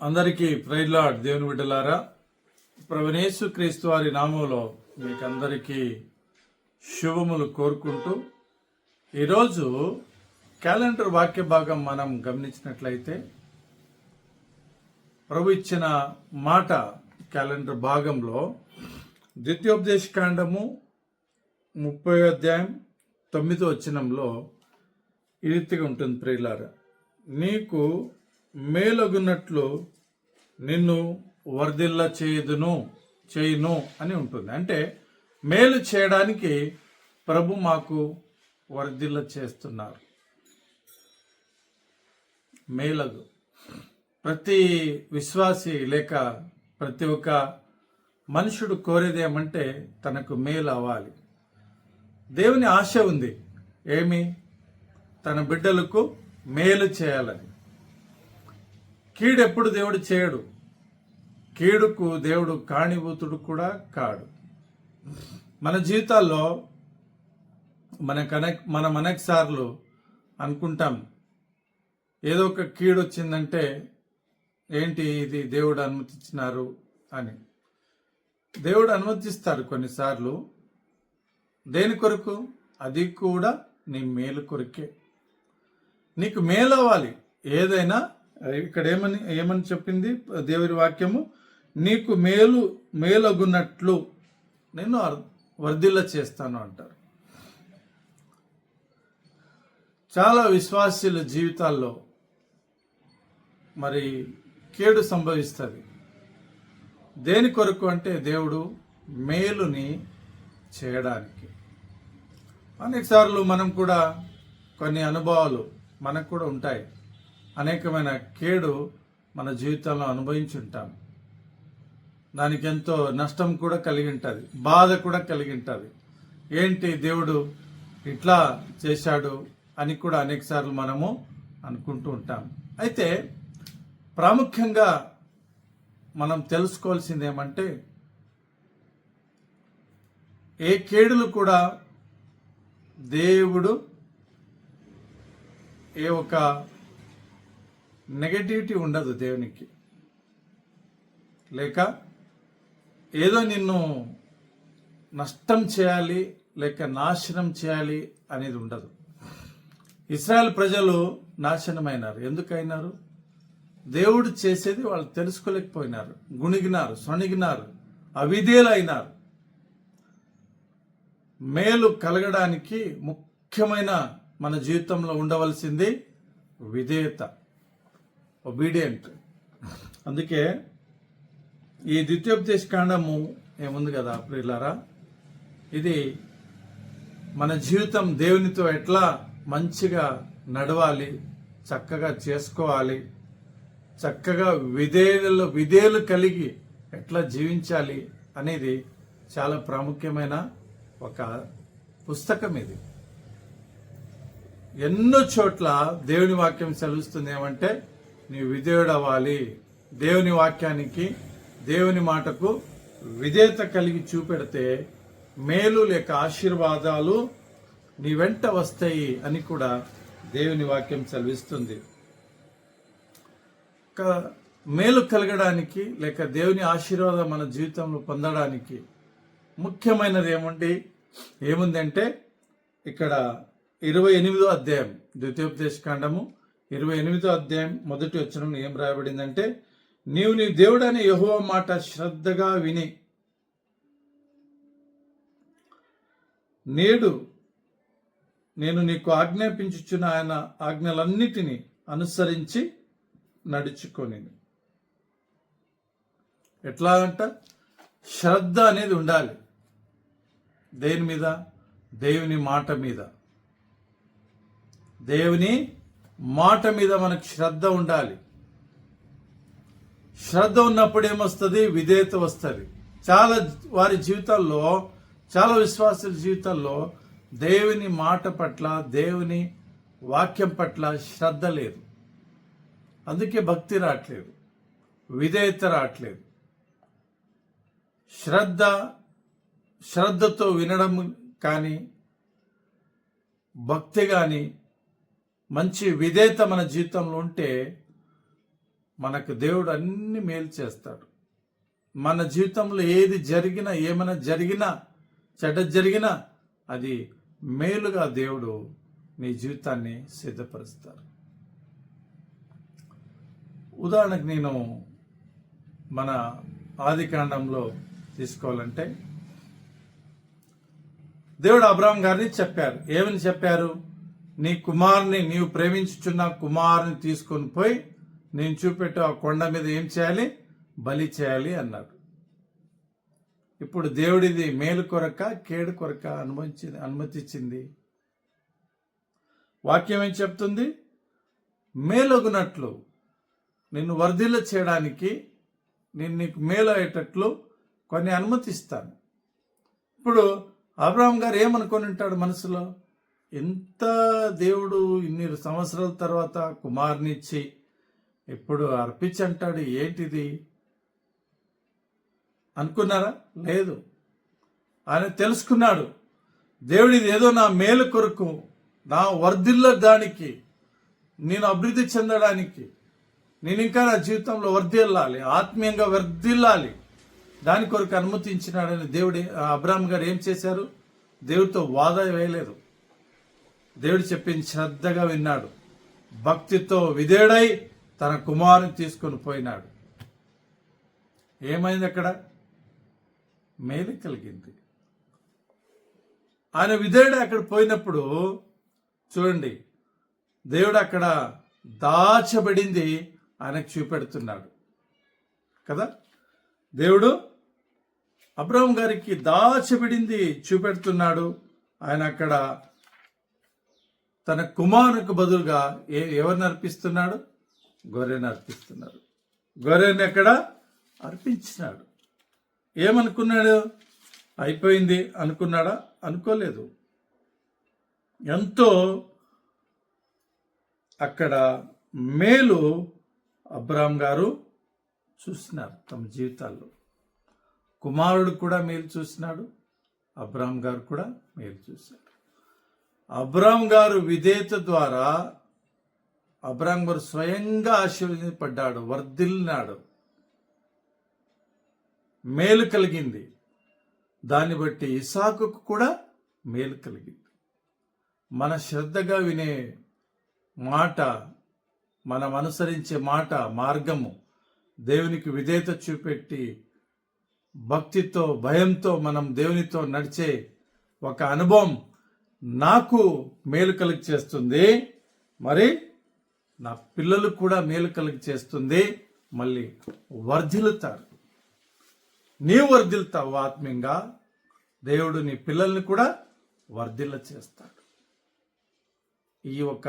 అందరికీ ప్రైలాడ్ దేవుని బిడ్డలారా. ప్రవణేశు క్రీస్తు వారి నామంలో మీకు అందరికీ శుభములు కోరుకుంటూ ఈరోజు క్యాలెండర్ వాక్య భాగం మనం గమనించినట్లయితే ప్రభు ఇచ్చిన మాట క్యాలెండర్ భాగంలో ద్వితీయోపదేశ కాండము ముప్పై అధ్యాయం తొమ్మిదో వచనంలో ఈ రీతిగా ఉంటుంది ప్రియులారా నీకు మేలగున్నట్లు నిన్ను వర్ధిల్ల చేయదును చేయును అని ఉంటుంది. అంటే మేలు చేయడానికి ప్రభు మాకు వర్ధిల్ల చేస్తున్నారు. మేలగు. ప్రతి విశ్వాసి లేక ప్రతి ఒక్క మనుషుడు కోరేది ఏమంటే తనకు మేలు అవ్వాలి. దేవుని ఆశ ఉంది. ఏమి? తన బిడ్డలకు మేలు చేయాలని. కీడెప్పుడు దేవుడు చేయడు? కీడుకు దేవుడు కాణిభూతుడు కూడా కాడు. మన జీవితాల్లో మనకు కనెక్ మనం అనేక సార్లు అనుకుంటాం ఏదో ఒక కీడు వచ్చిందంటే ఏంటి ఇది దేవుడు అనుమతించినారు అని. దేవుడు అనుమతిస్తారు కొన్నిసార్లు దేని కొరకు? అది కూడా నీ మేలు కొరకే. నీకు మేలు అవ్వాలి ఏదైనా ఇక్కడ ఏమని ఏమని చెప్పింది? దేవుని వాక్యము నీకు మేలు మేలగున్నట్లు నేను వర్ధిల్ల చేస్తాను అంటారు. చాలా విశ్వాసీల జీవితాల్లో మరి కేడు సంభవిస్తుంది. దేని కొరకు అంటే దేవుడు మేలుని చేయడానికి. అనేకసార్లు మనం కూడా కొన్ని అనుభవాలు మనకు కూడా ఉంటాయి. అనేకమైన కేడు మన జీవితంలో అనుభవించి ఉంటాం దానికి ఎంతో నష్టం కూడా కలిగి ఉంటుంది బాధ కూడా కలిగి ఉంటుంది ఏంటి దేవుడు ఇట్లా చేశాడు అని కూడా అనేకసార్లు మనము అనుకుంటూ ఉంటాం. అయితే ప్రాముఖ్యంగా మనం తెలుసుకోవాల్సింది ఏమంటే ఏ కేడులు కూడా దేవుడు ఏ ఒక నెగటివిటీ ఉండదు దేవునికి. లేక ఏదో నిన్ను నష్టం చేయాలి లేక నాశనం చేయాలి అనేది ఉండదు. ఇస్రాయల్ ప్రజలు నాశనమైనారు. ఎందుకైనారు? దేవుడు చేసేది వాళ్ళు తెలుసుకోలేకపోయినారు. గుణిగినారు సొణిగినారు అవిధేలైనారు మేలు కలగడానికి ముఖ్యమైన మన జీవితంలో ఉండవలసింది విధేయత. ఒబీడియంట్ అందుకే ఈ ద్వితీయోపదేశ కాండము ఏముంది కదా ప్రియులారా? ఇది మన జీవితం దేవునితో ఎట్లా మంచిగా నడవాలి చక్కగా చేసుకోవాలి చక్కగా విధేయులు విధేయులు కలిగి ఎట్లా జీవించాలి అనేది చాలా ప్రాముఖ్యమైన ఒక పుస్తకం ఇది. ఎన్నో చోట్ల దేవుని వాక్యం సెలవుస్తుంది ఏమంటే నీ విధేయుడవ్వాలి. దేవుని వాక్యానికి దేవుని మాటకు విధేయత కలిగి చూపెడితే మేలు లేక ఆశీర్వాదాలు నీ వెంట వస్తాయి అని కూడా దేవుని వాక్యం చదివిస్తుంది మేలు కలగడానికి లేక దేవుని ఆశీర్వాదం మన జీవితంలో పొందడానికి ముఖ్యమైనది ఏముంది? ఏముందంటే ఇక్కడ ఇరవై ఎనిమిదో అధ్యాయం ద్వితీయోపదేశ కాండము ఇరవై ఎనిమిదో అధ్యాయం మొదటి వచ్చిన ఏం రాయబడిందంటే నీవు నీ దేవుడని యహో మాట శ్రద్ధగా విని నేడు నేను నీకు ఆజ్ఞాపించుచున్న ఆయన ఆజ్ఞలన్నిటినీ అనుసరించి నడుచుకొని ఎట్లా అంట శ్రద్ధ అనేది ఉండాలి. దేని మీద? దేవుని మాట మీద. దేవుని మాట మీద మనకు శ్రద్ధ ఉండాలి. శ్రద్ధ ఉన్నప్పుడు ఏమొస్తుంది? విధేయత వస్తుంది. చాలా వారి జీవితాల్లో చాలా విశ్వాసుల జీవితాల్లో దేవుని మాట పట్ల దేవుని వాక్యం పట్ల శ్రద్ధ లేదు. అందుకే భక్తి రావట్లేదు. విధేయత రావట్లేదు. శ్రద్ధ శ్రద్ధతో వినడం కానీ భక్తి కానీ మంచి విధేయత మన జీవితంలో ఉంటే మనకు దేవుడు అన్ని మేలు చేస్తాడు. మన జీవితంలో ఏది జరిగినా ఏమైనా జరిగినా చెడ్డ జరిగినా అది మేలుగా దేవుడు నీ జీవితాన్ని సిద్ధపరుస్తారు. ఉదాహరణకు నేను మన ఆది కాండంలో తీసుకోవాలంటే దేవుడు అబ్రాహం గారిని చెప్పారు. ఏమని చెప్పారు? నీ కుమారుని నీవు ప్రేమించుచున్న కుమారుని తీసుకొని పోయి నేను చూపెట్టు ఆ కొండ మీద ఏం చేయాలి? బలి చేయాలి అన్నాడు. ఇప్పుడు దేవుడిది మేలు కొరక కేడు కొరక అనుమతి అనుమతిచ్చింది. వాక్యం ఏం చెప్తుంది? మేలొగునట్లు నిన్ను వర్ధిల్ల చేయడానికి నేను నీకు మేలు అయ్యేటట్లు కొన్ని అనుమతిస్తాను. ఇప్పుడు అబ్రాహం గారు ఏమనుకొని ఉంటాడు మనసులో? ఎంత దేవుడు ఇన్ని సంవత్సరాల తర్వాత కుమార్నిచ్చి ఇప్పుడు అర్పించి అంటాడు ఏంటిది? అనుకున్నారా? లేదు. ఆయన తెలుసుకున్నాడు. దేవుడిది ఏదో నా మేలు కొరకు నా వర్ధిల్లడానికి నేను అభివృద్ధి చెందడానికి నేను ఇంకా నా జీవితంలో వర్ధిల్లాలి ఆత్మీయంగా వర్ధిల్లాలి. దాని కొరకు అనుమతించినాడని దేవుడి అబ్రాహ్మ గారు ఏం చేశారు? దేవుడితో వాద వేయలేదు. దేవుడు చెప్పింది శ్రద్ధగా విన్నాడు. భక్తితో విధేడై తన కుమారుని తీసుకొని పోయినాడు. ఏమైంది అక్కడ? మేలు కలిగింది. ఆయన విధేయుడు అక్కడ పోయినప్పుడు చూడండి దేవుడు అక్కడ దాచబడింది ఆయనకు చూపెడుతున్నాడు. కదా? దేవుడు అబ్రహం గారికి దాచబడింది చూపెడుతున్నాడు. ఆయన అక్కడ తన కుమారునికి బదులుగా ఏ ఎవరిని అర్పిస్తున్నాడు? గొర్రెని అర్పిస్తున్నాడు. గొర్రెని ఎక్కడ? అర్పించినాడు. ఏమనుకున్నాడు? అయిపోయింది అనుకున్నాడా? అనుకోలేదు. ఎంతో అక్కడ మేలు అబ్రామ్ గారు చూసినారు తమ జీవితాల్లో. కుమారుడు కూడా మేలు చూసినాడు అబ్రామ్ గారు కూడా మేలు చూశారు. అబ్రామ్ గారు విధేయత ద్వారా అబ్రామ్ గారు స్వయంగా ఆశీర్వదింపడ్డాడు వర్ధిల్లినాడు. మేలు కలిగింది. దాన్ని బట్టి ఇసాకుకు కూడా మేలు కలిగింది. మన శ్రద్ధగా వినే మాట మనం అనుసరించే మాట మార్గము దేవునికి విధేయత చూపెట్టి భక్తితో భయంతో మనం దేవునితో నడిచే ఒక అనుభవం నాకు మేలు కలిగి చేస్తుంది మరి నా పిల్లలు కూడా మేలు కలిగి చేస్తుంది మళ్ళీ వర్ధిల్లుతారు. నీవు వర్ధిల్తావు ఆత్మీయంగా దేవుడు నీ పిల్లల్ని కూడా వర్ధిల్ల చేస్తాడు. ఈ యొక్క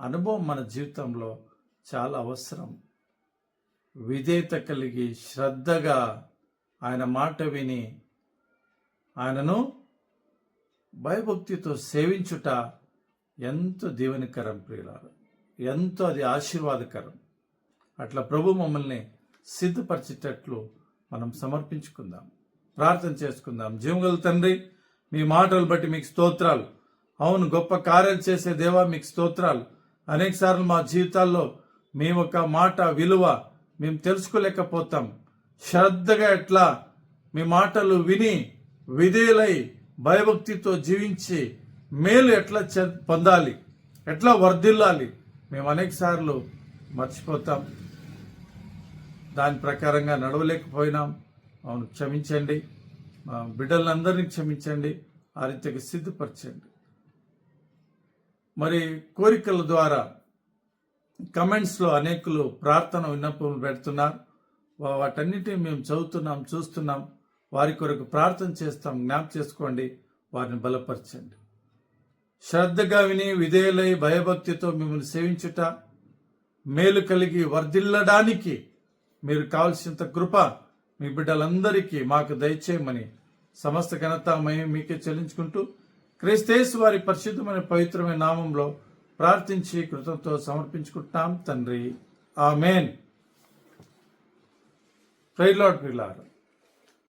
అనుభవం మన జీవితంలో చాలా అవసరం. విధేయత కలిగి శ్రద్ధగా ఆయన మాట విని ఆయనను భయభక్తితో సేవించుట ఎంతో దీవెనకరం ప్రియులారు. ఎంతో అది ఆశీర్వాదకరం. అట్లా ప్రభు మమ్మల్ని సిద్ధపరిచేటట్లు మనం సమర్పించుకుందాం. ప్రార్థన చేసుకుందాం. జీవగల తండ్రి మీ మాటలు బట్టి మీకు స్తోత్రాలు. అవును గొప్ప కార్యాలు చేసే దేవా మీకు స్తోత్రాలు. అనేక సార్లు మా జీవితాల్లో మేము ఒక మాట విలువ మేము తెలుసుకోలేకపోతాం. శ్రద్ధగా ఎట్లా మీ మాటలు విని విధేయులై భయభక్తితో జీవించి మేలు ఎట్లా చె- పొందాలి ఎట్లా వర్ధిల్లాలి మేము అనేక సార్లు మర్చిపోతాం. దాని ప్రకారంగా నడవలేకపోయినాం. అవును క్షమించండి. మా బిడ్డలందరినీ క్షమించండి. ఆ రీతికి సిద్ధపరచండి. మరి కోరికల ద్వారా కమెంట్స్లో అనేకులు ప్రార్థన విన్నపములు పెడుతున్నారు. వాటన్నిటిని మేము చదువుతున్నాం చూస్తున్నాం. వారి కొరకు ప్రార్థన చేస్తాం జ్ఞాప చేసుకోండి వారిని బలపరచండి. శ్రద్ధగా విని విధేయులై భయభక్తితో మిమ్మల్ని సేవించుట మేలు కలిగి వర్ధిల్లడానికి మీరు కావలసినంత కృప మీ బిడ్డలందరికీ మాకు దయచేయమని సమస్త ఘనత మేము మీకే చెల్లించుకుంటూ క్రైస్తేసు వారి పరిశుద్ధమైన పవిత్రమైన నామంలో ప్రార్థించి కృతంతో సమర్పించుకుంటున్నాం తండ్రి. ఆమెన్. ప్రైలాడ్ పిల్లారు.